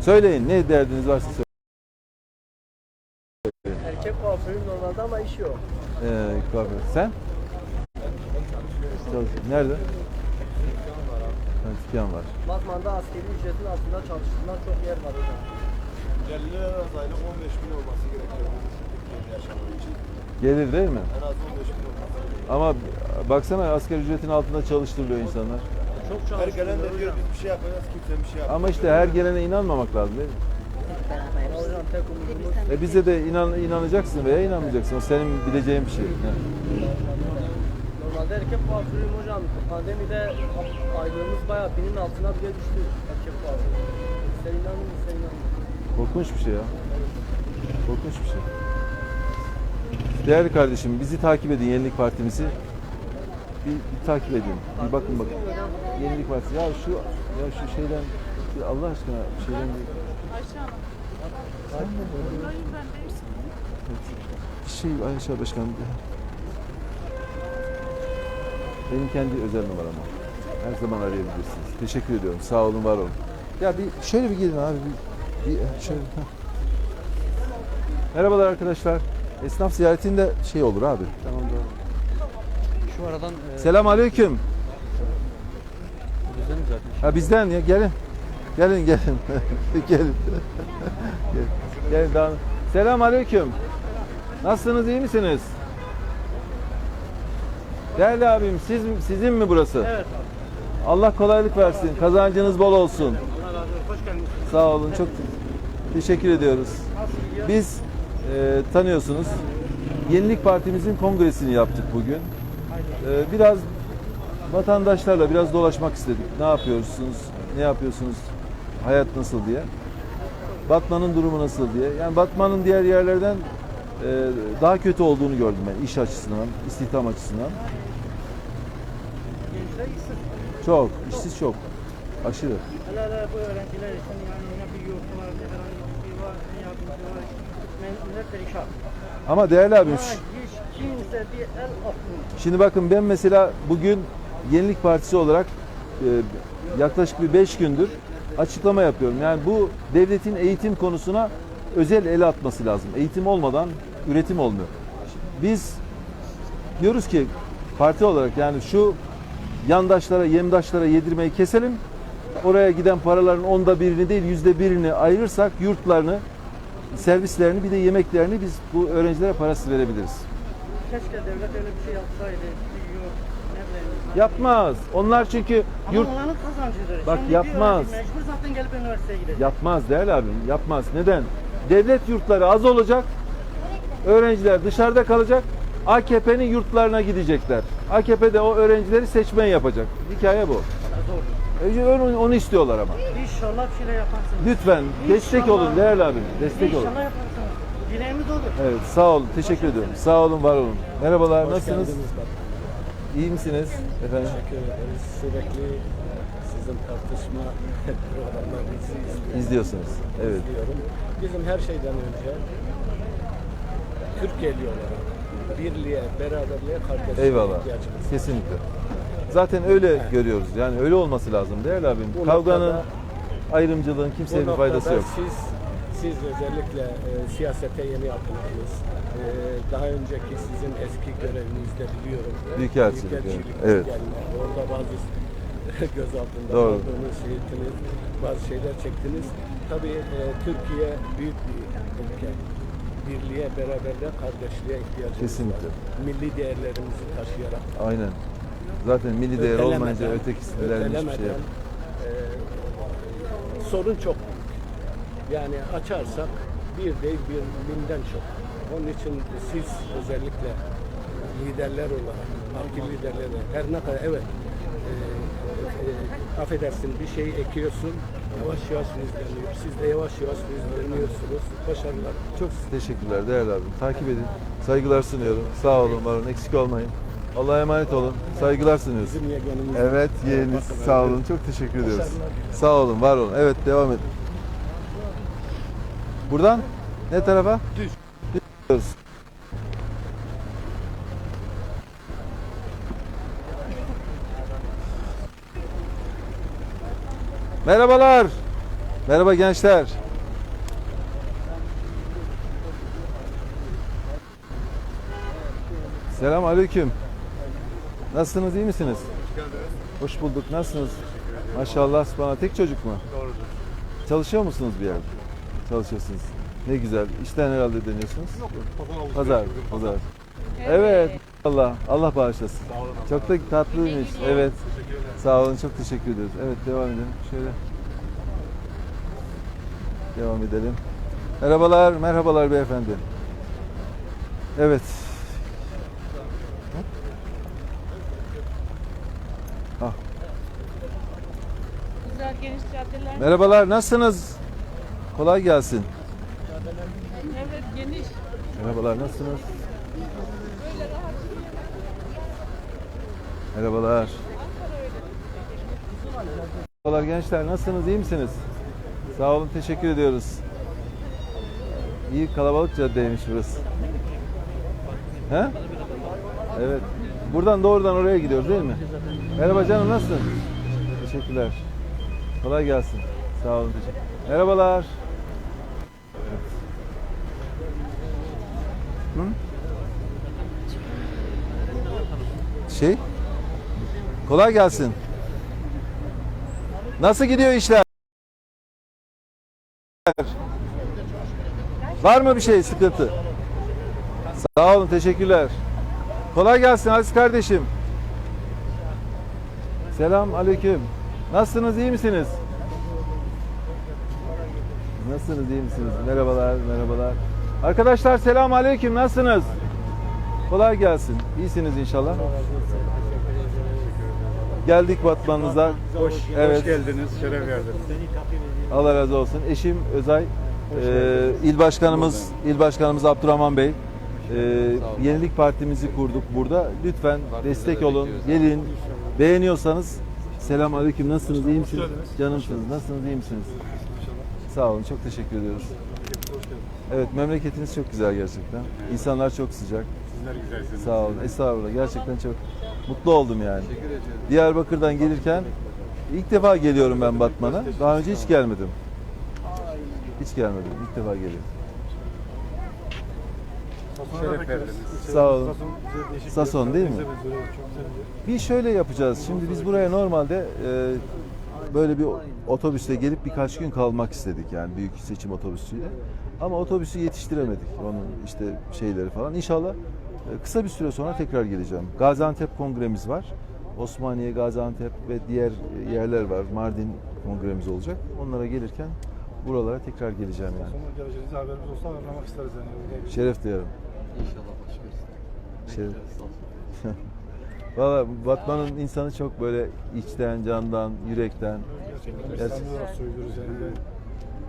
Söyleyin ne derdiniz varsa söyleyin. Erkek kuaförü normalde ama iş yok. Ee, kuaför. Sen? Çalışıyorsun. Nerede? Ha, dükkan var. Batman'da askeri ücretin altında çalıştığından çok yer var hocam. 50 lira az aylık 15 bin olması gerekiyor. Türkiye'de yaşamak için. Gelir değil mi? En az 15 bin olması gerekiyor. Ama baksana asgari ücretin altında çalıştırılıyor insanlar. Çok Her gelen de diyor hocam. biz bir şey yapacağız kimse bir şey yapmıyor. Ama işte her gelene inanmamak lazım değil mi? Hocam tek umudumuz E bize de inan, inanacaksın veya inanmayacaksın. O senin bileceğin bir şey. Yani. Normalde erkek kuaförüyüm hocam. Pandemide aylığımız bayağı binin altına bile düştü erkek kuaförü. İster inanın ister inanmayın. Korkunç bir şey ya. Korkunç bir şey. Değerli kardeşim bizi takip edin Yenilik Partimizi. Bir, bir takip edin. Bir bakın bakın. Yenilik Partisi. Ya şu ya şu şeyden Allah aşkına şeyden bir, bir şey Ayşe Başkan. Benim kendi özel numaram o. Her zaman arayabilirsiniz. Teşekkür ediyorum. Sağ olun, var olun. Ya bir şöyle bir gelin abi. Bir, bir şöyle. Merhabalar arkadaşlar. Esnaf ziyaretinde şey olur abi. Tamam. Şu aradan e, Selam aleyküm. bizden zaten. Ha bizden ya gelin. Gelin gelin. gelin. gelin. Daha. Selam aleyküm. Nasılsınız iyi misiniz? Değerli abim siz sizin mi burası? Evet Allah kolaylık versin. Kazancınız bol olsun. Hoş geldiniz. Sağ olun. Çok teşekkür ediyoruz. Biz e, tanıyorsunuz. Yenilik Partimizin kongresini yaptık bugün. E, biraz vatandaşlarla biraz dolaşmak istedik. Ne yapıyorsunuz? Ne yapıyorsunuz? Hayat nasıl diye. Batman'ın durumu nasıl diye. Yani Batman'ın diğer yerlerden e, daha kötü olduğunu gördüm ben iş açısından, istihdam açısından. Çok, işsiz çok. Aşırı. Hele hele bu öğrenciler için yani ne bir yurt var, ne herhangi bir şey var, ne yardımcı var. Ama değerli abim şu-. Şimdi bakın ben mesela bugün Yenilik Partisi olarak e, yaklaşık bir 5 gündür açıklama yapıyorum. Yani bu devletin eğitim konusuna özel el atması lazım. Eğitim olmadan üretim olmuyor. Biz diyoruz ki parti olarak yani şu yandaşlara, yemdaşlara yedirmeyi keselim. Oraya giden paraların onda birini değil yüzde birini ayırırsak yurtlarını, servislerini bir de yemeklerini biz bu öğrencilere parasız verebiliriz. Keşke devlet öyle bir şey yapsaydı. Ne bileyim. Yapmaz. Onlar çünkü Ama yurt onların kazancıdır. Bak Şimdi bir yapmaz. öğrenci Mecbur zaten gelip üniversiteye gidecek. yapmaz değerli abim. Yapmaz. Neden? Devlet yurtları az olacak. Öğrenciler dışarıda kalacak. AKP'nin yurtlarına gidecekler. AKP de o öğrencileri seçmen yapacak. Hikaye bu. Zor. E, Onu, onu istiyorlar ama. İnşallah bir şeyler yaparsınız. Lütfen destek İnşallah. olun değerli abim. Destek olun. İnşallah yaparsınız. Dileğimiz olur. Evet sağ olun. Teşekkür ediyorum. Sağ olun, var olun. Merhabalar. Nasılsınız? İyi misiniz? Efendim? Teşekkür ederiz. Sürekli sizin tartışma programlarınızı izliyorum. İzliyorsunuz. Evet. izliyorum. Bizim her şeyden önce Türkiye'li olarak birliğe, beraberliğe, kardeşliğe Eyvallah. ihtiyacımız var. Kesinlikle. Zaten öyle görüyoruz. Yani öyle olması lazım değerli abim. Bu Kavganın, noktada- ayrımcılığın kimseye bir faydası yok. Siz, siz özellikle e, siyasete yeni atıldınız. E, daha önceki sizin eski görevinizde biliyorum. Büyükelçilik, Büyükelçilik evet. gelme. Orada bazı göz altında Doğru. kaldığınız, ettiniz, bazı şeyler çektiniz. Tabii e, Türkiye büyük bir ülke. Birliğe, beraberliğe, kardeşliğe ihtiyacımız Kesinlikle. var. Milli değerlerimizi taşıyarak. Aynen. Zaten milli değer olmayınca ötekisi hiçbir şey yok. e, sorun çok. Yani açarsak bir değil bir binden çok. Onun için siz özellikle liderler olarak, parti liderleri her ne kadar evet e, e, affedersin bir şey ekiyorsun yavaş yavaş yüzleniyor. Siz de yavaş yavaş yüzleniyorsunuz. Başarılar. Çok teşekkürler değerli abim. Takip edin. Saygılar sunuyorum. Sağ olun, var olun. Eksik olmayın. Allah'a emanet olun. Saygılar sunuyoruz. Evet, yeğeniz. Sağ olun. Çok teşekkür ediyoruz. Sağ olun, var olun. Evet, devam edin. Buradan ne tarafa? Düz. Düz. Merhabalar. Merhaba gençler. Selam aleyküm. Nasılsınız, iyi misiniz? Hoş bulduk. Nasılsınız? Maşallah bana tek çocuk mu? Doğrudur. Çalışıyor musunuz bir yerde? Çalışıyorsunuz. Ne güzel. İşten herhalde dönüyorsunuz. Yok, pazar Pazar. Evet. Allah, Allah bağışlasın. Sağ olun. Çok da tatlıymış. Evet. Sağ olun, çok teşekkür ederiz. Evet, devam edelim. Şöyle. Devam edelim. Merhabalar, merhabalar beyefendi. Evet. Ah, Güzel geniş caddeler. Merhabalar, nasılsınız? Kolay gelsin. Evet geniş. Merhabalar, nasılsınız? Merhabalar. Merhabalar gençler, nasılsınız? iyi misiniz? Sağ olun, teşekkür ediyoruz. İyi kalabalık caddeymiş burası. He? Evet. Buradan doğrudan oraya gidiyoruz değil mi? Merhaba canım, nasılsın? Teşekkürler. Kolay gelsin. Sağ olun, teşekkür Merhabalar. Şey? Kolay gelsin. Nasıl gidiyor işler? Var mı bir şey sıkıntı? Sağ olun teşekkürler. Kolay gelsin Aziz kardeşim. Selam aleyküm. Nasılsınız iyi misiniz? Nasılsınız iyi misiniz? Merhabalar merhabalar. Arkadaşlar selam aleyküm nasılsınız? Kolay gelsin. İyisiniz inşallah. Geldik Batmanınıza. Hoş, Evet. hoş geldiniz, şeref verdiniz. Allah razı olsun. Eşim Özay, e, il başkanımız, il başkanımız Abdurrahman Bey. E, Yenilik Partimizi kurduk burada. Lütfen destek olun. Gelin. Beğeniyorsanız selam aleyküm. Nasılsınız? iyi misiniz? Canımsınız. Nasılsınız? iyi misiniz? Sağ olun. Çok teşekkür ediyoruz. Evet memleketiniz çok güzel gerçekten. İnsanlar çok sıcak. Sizler güzelsiniz. Sağ olun. Estağfurullah. Gerçekten çok mutlu oldum yani. Diyarbakır'dan gelirken ilk defa geliyorum ben Batman'a. Daha önce hiç gelmedim. Hiç gelmedim. İlk defa geliyorum. Şeref verdiniz. Sağ olun. Sason, Sason değil mi? Bir şöyle yapacağız. Şimdi biz buraya normalde e, böyle bir otobüste gelip birkaç gün kalmak istedik yani büyük seçim otobüsüyle. Ama otobüsü yetiştiremedik. Onun işte şeyleri falan. İnşallah e, kısa bir süre sonra tekrar geleceğim. Gaziantep kongremiz var. Osmaniye, Gaziantep ve diğer yerler var. Mardin kongremiz olacak. Onlara gelirken buralara tekrar geleceğim yani. Sonra geleceğinizde haberimiz olsa ağırlamak isteriz yani. Şeref duyarım. İnşallah başarırız. Sağ olsun. Valla Batman'ın insanı çok böyle içten, candan, yürekten. Gerçekten olarak söylüyoruz yani. Ben,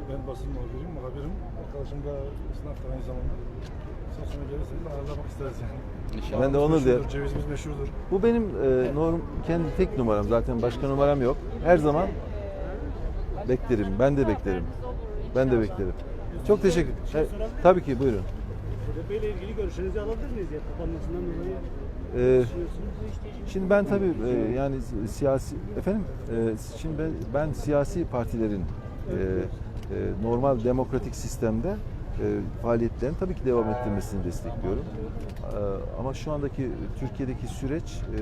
ben basın muhabiriyim, muhabirim. Arkadaşım da esnaf da aynı zamanda. Samsun'a gelirseniz ağırlamak isteriz yani. İnşallah. Ben de onu diyorum. Cevizimiz meşhurdur. Bu benim e, norm kendi tek numaram zaten başka numaram yok. Her zaman beklerim. Ben de beklerim. Ben de beklerim. Çok teşekkür. E, tabii ki buyurun. İle ilgili görüşlerinizi alabilir miyiz ya? Kapanmasından dolayı E, düşünüyorsunuz. şimdi ben tabii e, yani si- siyasi efendim e, şimdi ben, ben siyasi partilerin e, e, normal demokratik sistemde e, faaliyetlerini tabii ki devam ettirmesini destekliyorum. E, ama şu andaki Türkiye'deki süreç e,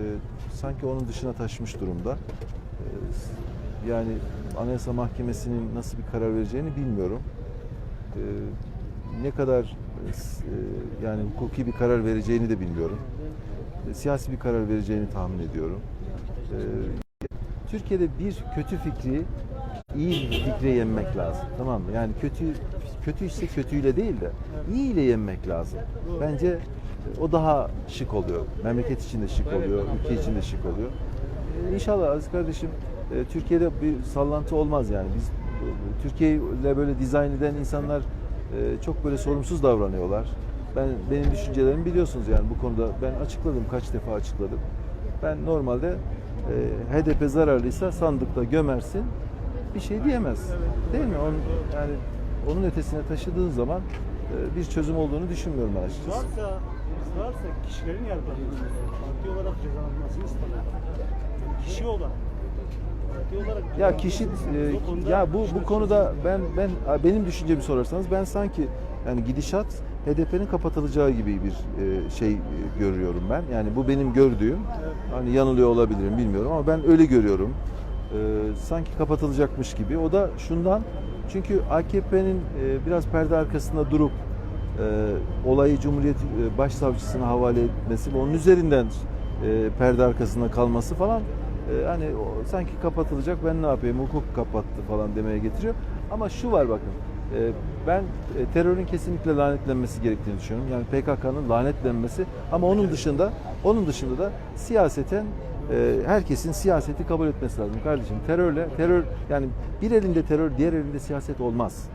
sanki onun dışına taşmış durumda. E, yani Anayasa Mahkemesi'nin nasıl bir karar vereceğini bilmiyorum. E, ne kadar yani hukuki bir karar vereceğini de bilmiyorum. E, siyasi bir karar vereceğini tahmin ediyorum. E, Türkiye'de bir kötü fikri iyi bir fikre yenmek lazım. Tamam mı? Yani kötü kötü ise kötüyle değil de iyi ile yenmek lazım. Bence e, o daha şık oluyor. Memleket için de şık oluyor, ülke için de şık oluyor. E, İnşallah Aziz kardeşim e, Türkiye'de bir sallantı olmaz yani. Biz e, Türkiye böyle dizayn eden insanlar e, çok böyle sorumsuz davranıyorlar. Ben benim düşüncelerimi biliyorsunuz yani bu konuda ben açıkladım kaç defa açıkladım. Ben normalde e, HDP zararlıysa sandıkta gömersin bir şey diyemez. Değil mi? Onun, yani onun ötesine taşıdığın zaman e, bir çözüm olduğunu düşünmüyorum ben açıkçası. Varsa, varsa kişilerin yargılanması, parti olarak cezalandırılmasını istemek. Yani kişi olarak Ya kişi e, ya bu bu konuda ben ben benim düşüncemi sorarsanız ben sanki yani gidişat HDP'nin kapatılacağı gibi bir e, şey e, görüyorum ben. Yani bu benim gördüğüm. Hani yanılıyor olabilirim bilmiyorum ama ben öyle görüyorum. Sanki kapatılacakmış gibi. O da şundan çünkü AKP'nin biraz perde arkasında durup olayı Cumhuriyet Başsavcısına havale etmesi ve onun üzerinden perde arkasında kalması falan e, hani o, sanki kapatılacak ben ne yapayım hukuk kapattı falan demeye getiriyor. Ama şu var bakın e, ben e, terörün kesinlikle lanetlenmesi gerektiğini düşünüyorum. Yani PKK'nın lanetlenmesi ama onun dışında onun dışında da siyaseten e, herkesin siyaseti kabul etmesi lazım kardeşim. Terörle terör yani bir elinde terör diğer elinde siyaset olmaz.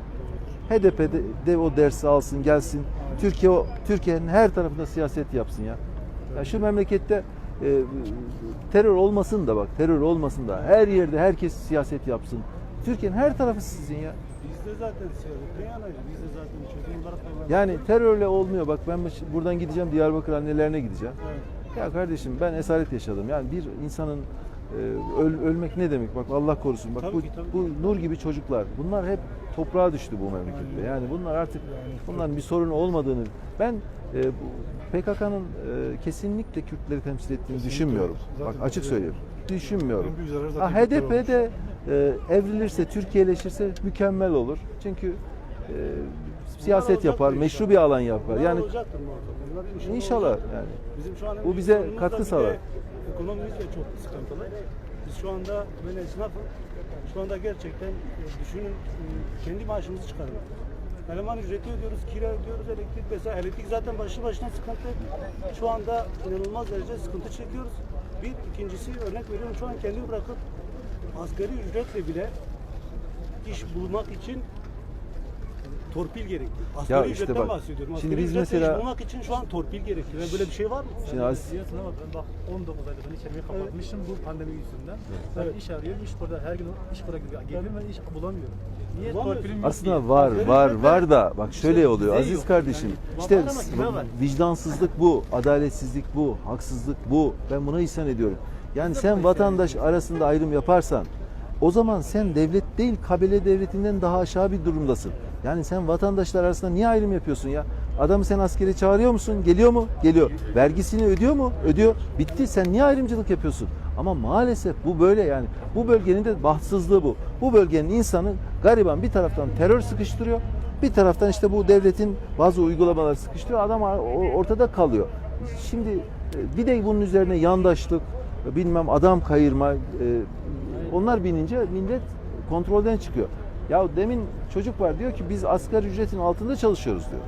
HDP'de de o dersi alsın gelsin. Türkiye Türkiye'nin her tarafında siyaset yapsın ya. Ya şu memlekette e, terör olmasın da bak terör olmasın da her yerde herkes siyaset yapsın. Türkiye'nin her tarafı sizin ya. Biz de zaten siyasetten yanayız. Biz de zaten çözüm olarak Yani terörle olmuyor. Bak ben buradan gideceğim Diyarbakır annelerine gideceğim. Evet. Ya kardeşim ben esaret yaşadım. Yani bir insanın e, öl- ölmek ne demek? Bak Allah korusun. Bak Tabii bu, ki, tabii bu nur gibi çocuklar. Bunlar hep toprağa düştü bu memlekette. Yani bunlar artık bunların bir sorun olmadığını ben e, PKK'nın e, kesinlikle Kürtleri temsil ettiğini Kesinlikle. düşünmüyorum. Zaten Bak açık söylüyorum. Düşünmüyorum. Ha, olmuş. HDP'de e, evrilirse, Türkiye'leşirse mükemmel olur. Çünkü e, siyaset yapar, inşallah. meşru bir alan yapar. Bunlar Yani inşallah, inşallah yani. Bizim şu an Bu bize katkı de sağlar. Ekonomimiz de çok sıkıntılı. Biz şu anda ben esnafım. Şu anda gerçekten e, düşünün e, kendi maaşımızı çıkarıyoruz. Eleman ücreti ödüyoruz, kira ödüyoruz, elektrik mesela elektrik zaten başlı başına sıkıntı. Şu anda inanılmaz derece sıkıntı çekiyoruz. Bir, ikincisi örnek veriyorum şu an kendimi bırakıp asgari ücretle bile iş bulmak için torpil gerekiyor. Asgari işte ücretten bak, bahsediyorum. şimdi biz mesela- bulmak için şu an torpil gerekiyor. Yani böyle bir şey var mı? Şimdi az- Diyorsun ama ben bak 19 ayda ben iş yerimi kapatmışım bu pandemi yüzünden. Ben Evet. iş arıyorum, iş burada her gün iş burada geliyorum ben iş bulamıyorum. Niye torpilim Aslında diye. var, var, var da bak şöyle İşte oluyor Aziz yok. kardeşim. Yani İşte vicdansızlık bu, adaletsizlik bu, haksızlık bu. Ben buna isyan ediyorum. Yani sen vatandaş arasında ayrım yaparsan o zaman sen devlet değil kabile devletinden daha aşağı bir durumdasın. Yani sen vatandaşlar arasında niye ayrım yapıyorsun ya? Adamı sen askere çağırıyor musun? Geliyor mu? Geliyor. Vergisini ödüyor mu? Ödüyor. Bitti. Sen niye ayrımcılık yapıyorsun? Ama maalesef bu böyle yani. Bu bölgenin de bahtsızlığı bu. Bu bölgenin insanı gariban bir taraftan terör sıkıştırıyor. Bir taraftan işte bu devletin bazı uygulamaları sıkıştırıyor. Adam or- ortada kalıyor. Şimdi e, bir de bunun üzerine yandaşlık, bilmem adam kayırma, e, onlar binince millet kontrolden çıkıyor. Ya demin çocuk var diyor ki biz asgari ücretin altında çalışıyoruz diyor.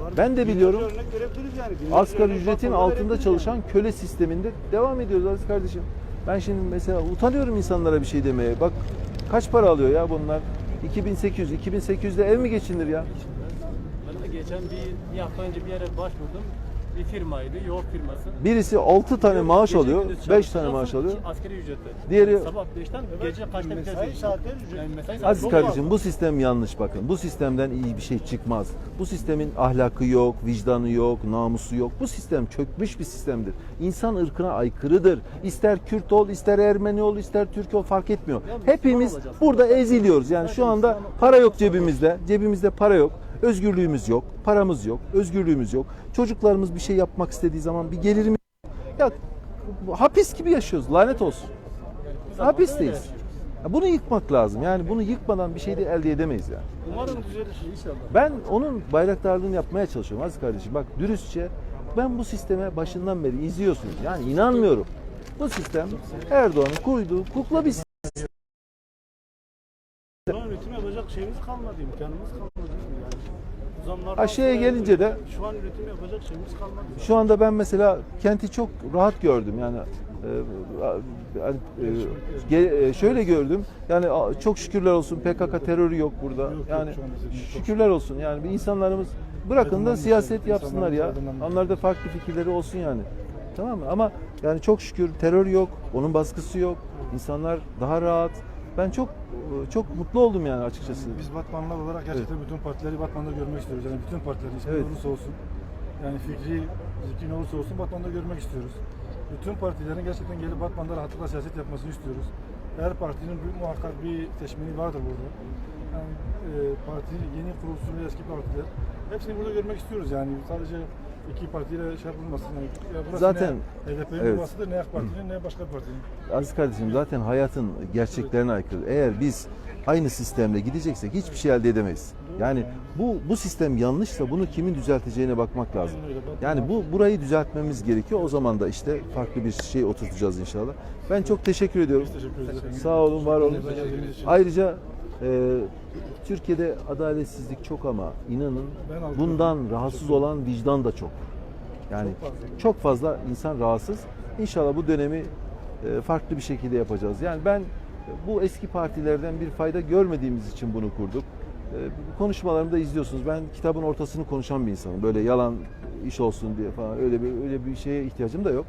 Var. Ben de biliyorum. Yani. Asgari ücretin altında çalışan yani. köle sisteminde devam ediyoruz Aziz kardeşim. Ben şimdi mesela utanıyorum insanlara bir şey demeye. Bak kaç para alıyor ya bunlar? 2800, 2800'de ev mi geçinir ya? Ben de geçen bir, bir hafta önce bir yere başvurdum. Bir firmaydı, yoğurt firması. Birisi 6 tane maaş Gece alıyor, gündüz 5 tane maaş alıyor. iki Asgari ücreti. Diğeri- Sabah 5'ten gece kaçta Mesai saatleri ücret. Yani mesai saati Aziz çok kardeşim bu sistem yanlış bakın. Bu sistemden iyi bir şey çıkmaz. Bu sistemin ahlakı yok, vicdanı yok, namusu yok. Bu sistem çökmüş bir sistemdir. İnsan ırkına aykırıdır. İster Kürt ol, ister Ermeni ol, ister Türk ol fark etmiyor. Hepimiz olacağız. burada eziliyoruz. Yani şu anda para yok cebimizde. Cebimizde para yok. Özgürlüğümüz yok. Paramız yok. Özgürlüğümüz yok. Çocuklarımız bir şey yapmak istediği zaman bir gelirimiz ya hapis gibi yaşıyoruz. Lanet olsun. Hapisteyiz. Ya Bunu yıkmak lazım. Yani bunu yıkmadan bir şey de elde edemeyiz yani. Umarım düzelir. İnşallah. Ben onun bayraktarlığını yapmaya çalışıyorum aziz kardeşim. Bak dürüstçe ben bu sisteme başından beri izliyorsunuz. Yani inanmıyorum. Bu sistem Erdoğan'ın kurduğu kukla bir sistem. Şu an üretim yapacak şeyimiz kalmadı, imkanımız kalmadı. Yani zamlardan sonra gelince de- şu an üretim yapacak şeyimiz kalmadı. Şu anda ben mesela kenti çok rahat gördüm. Yani e, hani, e, ge- e, şöyle gördüm. Yani a, çok şükürler olsun PKK terörü yok burada. Yok, yani şu anda çok şükürler olsun. Yani bir insanlarımız bırakın da Aydınlanmış siyaset yani, yapsınlar ya. insanlarımız aydınlanmış. Onlar da farklı fikirleri olsun yani. Tamam mı? Ama yani çok şükür terör yok, onun baskısı yok. İnsanlar daha rahat. Ben çok çok mutlu oldum yani açıkçası. Biz Batmanlılar olarak gerçekten bütün partileri Batman'da görmek istiyoruz. Yani bütün partileri ismi Evet. olursa olsun. Yani fikri, zikri ne olursa olsun Batman'da görmek istiyoruz. Bütün partilerin gerçekten gelip Batman'da rahatlıkla siyaset yapmasını istiyoruz. Her partinin bir, muhakkak bir seçmeni vardır burada. Yani e, parti yeni kurulsun ve eski partiler. Hepsini burada görmek istiyoruz yani. Sadece iki partiyle şey yapılmasın. Yani, burası Zaten, ne HDP'nin evet. burasıdır, ne AK Parti'nin ne başka partinin. Aziz kardeşim zaten hayatın gerçeklerine aykırı. Eğer biz aynı sistemle gideceksek hiçbir şey elde edemeyiz. Yani bu bu sistem yanlışsa bunu kimin düzelteceğine bakmak lazım. Yani bu burayı düzeltmemiz gerekiyor. O zaman da işte farklı bir şey oturtacağız inşallah. Ben çok teşekkür ediyorum. Teşekkür. Sağ olun, var olun. Ayrıca e, Türkiye'de adaletsizlik çok ama inanın bundan rahatsız olan vicdan da çok. Yani Çok fazla. çok fazla insan rahatsız. İnşallah bu dönemi e, farklı bir şekilde yapacağız. Yani ben bu eski partilerden bir fayda görmediğimiz için bunu kurduk. E, Konuşmalarımı da izliyorsunuz. Ben kitabın ortasını konuşan bir insanım. Böyle yalan iş olsun diye falan öyle bir öyle bir şeye ihtiyacım da yok.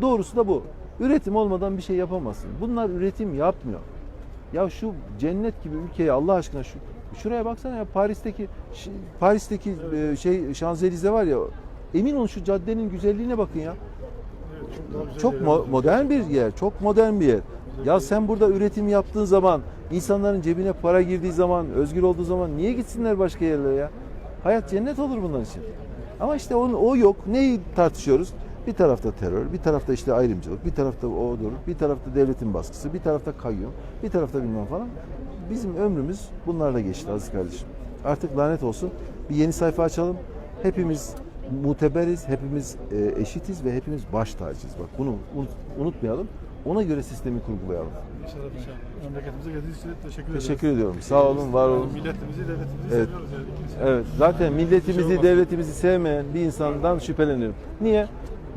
Doğrusu da bu. Üretim olmadan bir şey yapamazsın. Bunlar üretim yapmıyor. Ya şu cennet gibi ülkeye Allah aşkına şu şuraya baksana ya Paris'teki Paris'teki e, şey Şanzelize var ya emin olun şu caddenin güzelliğine bakın ya. Evet, çok mo- modern bir yer, çok modern bir yer. Ya sen burada üretim yaptığın zaman, insanların cebine para girdiği zaman, özgür olduğu zaman niye gitsinler başka yerlere ya? Hayat cennet olur bunlar için. Ama işte onun, o yok. Neyi tartışıyoruz? Bir tarafta terör, bir tarafta işte ayrımcılık, bir tarafta o durur, bir tarafta devletin baskısı, bir tarafta kayyum, bir tarafta bilmem falan. Bizim ömrümüz bunlarla geçti aziz kardeşim. Artık lanet olsun. Bir yeni sayfa açalım. Hepimiz muteberiz, hepimiz e, eşitiz ve hepimiz baş tacıyız. Bak bunu unut- unutmayalım. Ona göre sistemi kurgulayalım. İnşallah memleketimize geldiğiniz için teşekkür ederiz. Teşekkür ediyorum. Sağ olun, var olun. Milletimizi, devletimizi Evet. seviyoruz yani. Evet. Zaten milletimizi, devletimizi sevmeyen bir insandan şüphelenirim. Niye?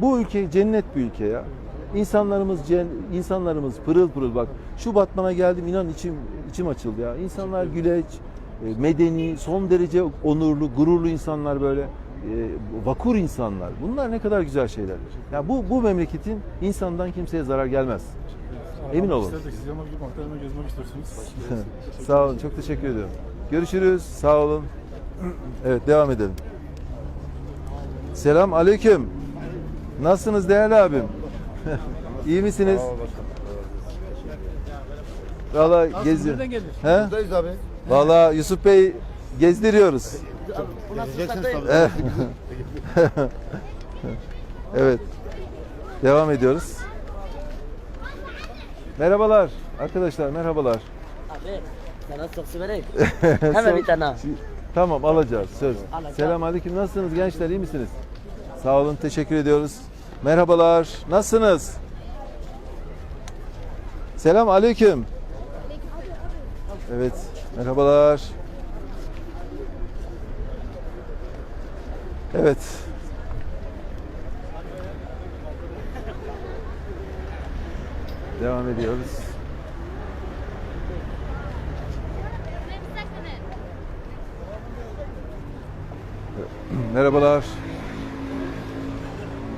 Bu ülke cennet bir ülke ya. İnsanlarımız cen- insanlarımız pırıl pırıl bak. Şu Batman'a geldim inan içim içim açıldı ya. İnsanlar güleç, e, medeni, son derece onurlu, gururlu insanlar böyle. e, vakur insanlar. Bunlar ne kadar güzel şeyler. Ya bu bu memleketin insandan kimseye zarar gelmez. Emin olun. Gezmek istiyorsunuz. Sağ olun. Çok teşekkür ediyorum. Görüşürüz. Sağ olun. Evet devam edelim. Selam aleyküm. Nasılsınız değerli abim? İyi misiniz? Valla geziyor. He? Buradayız abi. Valla Yusuf Bey gezdiriyoruz. Gezeceksiniz tabii. Evet. evet. Devam ediyoruz. Merhabalar arkadaşlar merhabalar. Abi sana sosu vereyim. Hemen bir tane. Tamam alacağız söz. Alacağım. Selam aleyküm nasılsınız gençler iyi misiniz? Sağ olun teşekkür ediyoruz. Merhabalar nasılsınız? Selam aleyküm. Evet merhabalar. Evet. Devam ediyoruz. Merhabalar.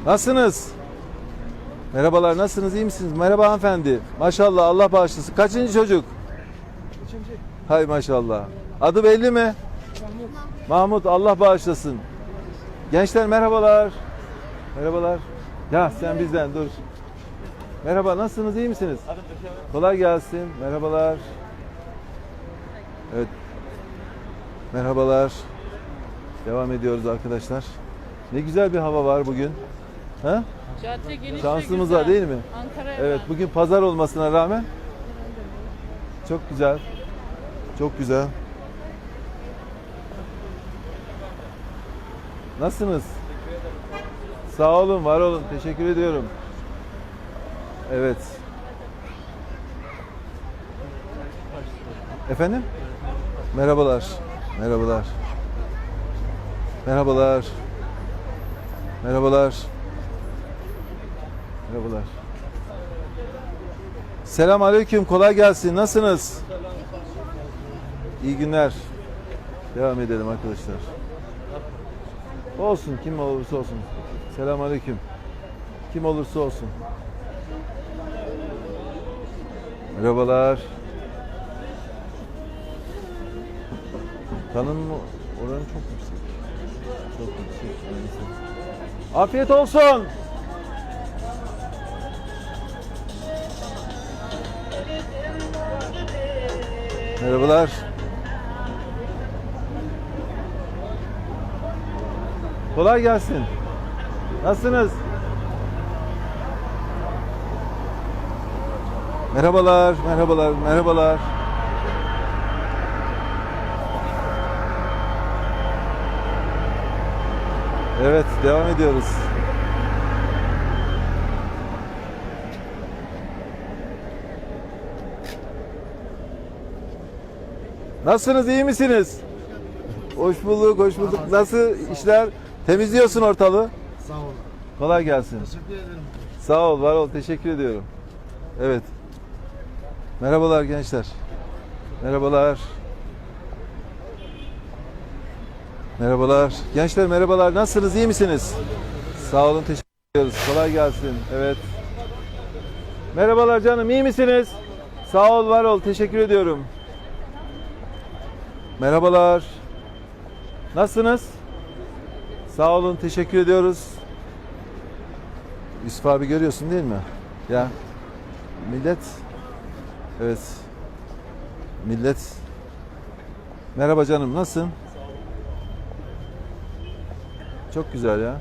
Nasılsınız? Merhabalar, nasılsınız? iyi misiniz? Merhaba hanımefendi. Maşallah, Allah bağışlasın. Kaçıncı çocuk? Üçüncü. Hay maşallah. Adı belli mi? Mahmut. Mahmut, Allah bağışlasın. Gençler merhabalar. Merhabalar. Ya sen bizden dur. Merhaba, nasılsınız? iyi misiniz? Kolay gelsin. Merhabalar. Evet. Merhabalar. Devam ediyoruz arkadaşlar. Ne güzel bir hava var bugün. Ha? Cadde geniş ve Şansımıza güzel. değil mi? Ankara'ya Evet, ben. bugün pazar olmasına rağmen çok güzel. Çok güzel. Nasılsınız? Sağ olun, var olun. Teşekkür ediyorum. Evet. Efendim? Merhabalar. Merhabalar. Merhabalar. Merhabalar. Merhabalar. Selam aleyküm, kolay gelsin. Nasılsınız? İyi günler. Devam edelim arkadaşlar. Olsun, kim olursa olsun. Selam aleyküm. Kim olursa olsun. Merhabalar. Tanınma oranı çok yüksek. Çok yüksek. Afiyet olsun. Merhabalar. Kolay gelsin. Nasılsınız? Merhabalar, merhabalar, merhabalar. Evet, devam ediyoruz. Nasılsınız, iyi misiniz? Hoş bulduk, hoş bulduk. Nasıl işler? Temizliyorsun ortalığı. Sağ olun. Kolay gelsin. Teşekkür ederim. Sağ ol, var ol. Teşekkür ediyorum. Evet. Merhabalar gençler. Merhabalar. Merhabalar. Gençler merhabalar. Nasılsınız? iyi misiniz? Sağ olun. Teşekkür ediyoruz. Kolay gelsin. Evet. Merhabalar canım. iyi misiniz? Sağ ol, var ol. Teşekkür ediyorum. Merhabalar. Nasılsınız? Sağ olun. Teşekkür ediyoruz. Yusuf abi görüyorsun değil mi? Ya millet evet millet merhaba canım nasılsın? Çok güzel ya.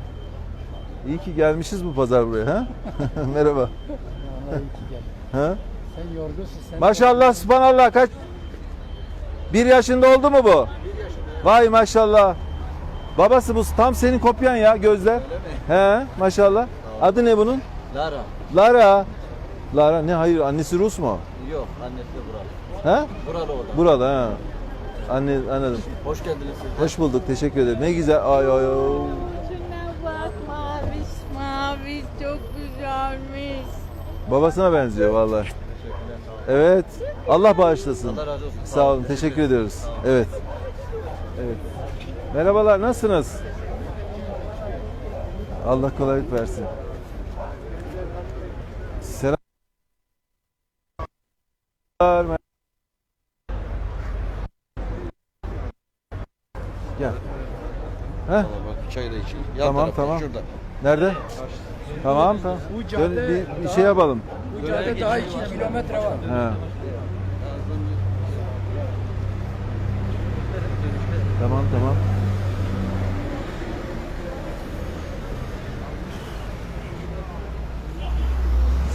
İyi ki gelmişiz bu pazar buraya ha? merhaba. ha? Sen yorgunsun sen. Maşallah subhanallah kaç? Bir yaşında oldu mu bu? Vay maşallah. Babası bu tam senin kopyan ya gözler. He maşallah. Adı ne bunun? Lara. Lara. Lara ne hayır annesi Rus mu? Yok annesi buralı. He? Buralı o da. Burada ha. Anne anladım. Hoş geldiniz siz. Hoş bulduk. Teşekkür ederim. Ne güzel. Ay ay ay. Şuna bak maviş maviş çok güzelmiş. Babasına benziyor vallahi. Evet. Allah bağışlasın. Allah razı olsun. Sağ olun. Teşekkür ediyoruz. Evet. Evet. Merhabalar. Nasılsınız? Allah kolaylık versin. Selam. Gel. Heh. Bak çayı da için. Yan Tamam, tarafta, tamam. Şurada. Nerede? Tamam tamam. Dön, bir, bir şey yapalım. Bu cadde daha 2 kilometre var. He. Tamam tamam.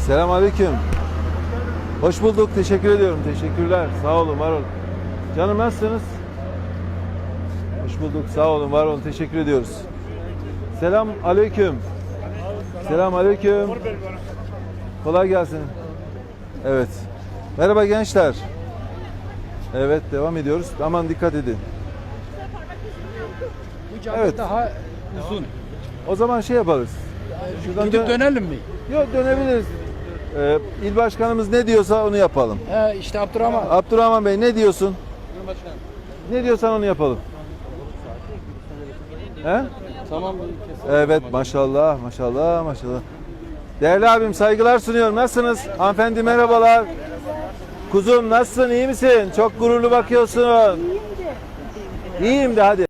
Selam aleyküm. Hoş bulduk. Teşekkür ediyorum. Teşekkürler. Sağ olun, var olun. Canım nasılsınız? Hoş bulduk. Sağ olun, var olun. Teşekkür ediyoruz. Selam aleyküm. Selam aleyküm. Kolay gelsin. Evet. Merhaba gençler. Evet devam ediyoruz. Aman dikkat edin. Bu cadde Evet. daha uzun. O zaman şey yaparız. Şuradan Gidip dön- dönelim mi? Yok dönebiliriz. Ee, il başkanımız ne diyorsa onu yapalım. He işte Abdurrahman. Abdurrahman Bey ne diyorsun? Ne diyorsan onu yapalım. He? Tamam. Evet maşallah maşallah maşallah. Değerli abim saygılar sunuyorum. Nasılsınız? Hanımefendi merhabalar. Kuzum nasılsın? iyi misin? Çok gururlu bakıyorsun. İyiyim de hadi.